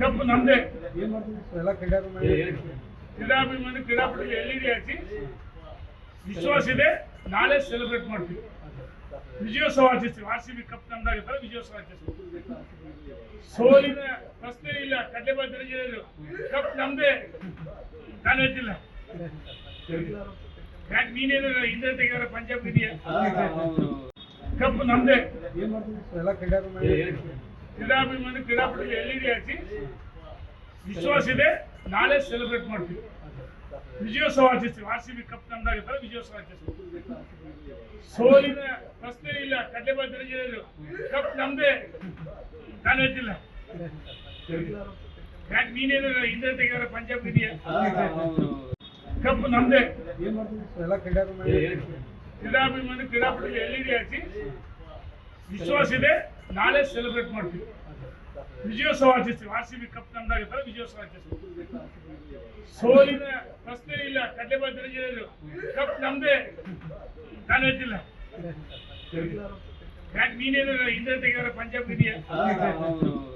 Cup ನಮ್ದೇ. ಕ್ರೀಡಾಭಿಮಾನಿ ಕ್ರೀಡಾಪಟುಗಳು L E D ಹಾಕಿ ವಿಶ್ವಾಸ ಇದೆ. ನಾಳೆ ಸೆಲೆಬ್ರೇಟ್ ಮಾಡ್ತೀವಿ. ವಿಜಯೋತ್ಸವ ಆಚರಿಸ್ತೀವಿ. ಆರ್ ಸಿ ಬಿ ಕಪ್ ನಮ್ದಾಗಿರ್ತಾರೆ ವಿಜಯೋತ್ಸವ ಆಚರಿಸ್ತೀವಿ. ಸೋಲಿನ ಪ್ರಶ್ನೆ ಇಲ್ಲ. ಕಡ್ಲೆಬಾಯಿ ದರ್ಜೆ ಕಪ್ ನಮ್ದೇ. ನಾನು ಹೇಳ್ತಿಲ್ಲ. ಯಾಕೆ ನೀನೇನು ಹಿಂದೆ ತೆಗೆದಾರ ಪಂಜಾಬ್ ಇದೆಯಾ ಕಪ್ ನಮ್ದೇ. ಕ್ರೀಡಾಭಿಮಾನಿ ಕ್ರೀಡಾಭಿಮಾನಿ ಎಲ್ ಇ ಹಾಕಿ. ವಿಶ್ವಾಸ ಇದೆ. ನಾಳೆ ಸೆಲೆಬ್ರೇಟ್ ಮಾಡ್ತೀವಿ. ವಿಜಯೋತ್ಸವ ಆಚರಿಸ್ತೀವಿ. ಆರ್ ಸಿ ಬಿ ಕಪ್ ನಮ್ದಾಗಿರ್ತಾರೆ ವಿಜಯೋತ್ಸವ ಆಚರಿಸ್ತೀವಿ. ಸೋಲಿನ ಪ್ರಶ್ನೆ ಇಲ್ಲ. ಕಡ್ಲೆಬಾಯಿ ದರ್ಜೆ ಕಪ್ ನಮ್ದೇ. ನಾನು ಹೇಳ್ತಿಲ್ಲ. ಯಾಕೆ ನೀನೇನು ಹಿಂದೆ ತೆಗೆದಾರ ಪಂಜಾಬ್ ಇದೆಯಾ ಕಪ್ ನಮ್ದೇ. ಕ್ರೀಡಾಭಿಮಾನಿ ಕ್ರೀಡಾಪಟುಗಳು ಎಲ್ ಇ ಹಾಕಿ. ವಿಶ್ವಾಸ ಇದೆ. ನಾಳೆ ಸೆಲೆಬ್ರೇಟ್ ಮಾಡ್ತೀವಿ. ವಿಜಯೋತ್ಸವ ಆಚರಿಸ್ತೀವಿ. ಆರ್ ಸಿ ಬಿ ಕಪ್ ನಮ್ದಾಗಿರ್ತಾರೆ ವಿಜಯೋತ್ಸವ ಆಚರಿಸ್ತೀವಿ. ಸೋಲಿನ ಪ್ರಶ್ನೆ ಇಲ್ಲ. ಕಡ್ಲೆಬಾಯಿ ದರ್ಜೆ ಕಪ್ ನಮ್ದೇ. ನಾನು ಹೇಳ್ತಿಲ್ಲ. ಯಾಕೆ ನೀನೇನು ಹಿಂದೆ ತೆಗೆದಾರ ಪಂಜಾಬ್ ಇದೆಯಾ?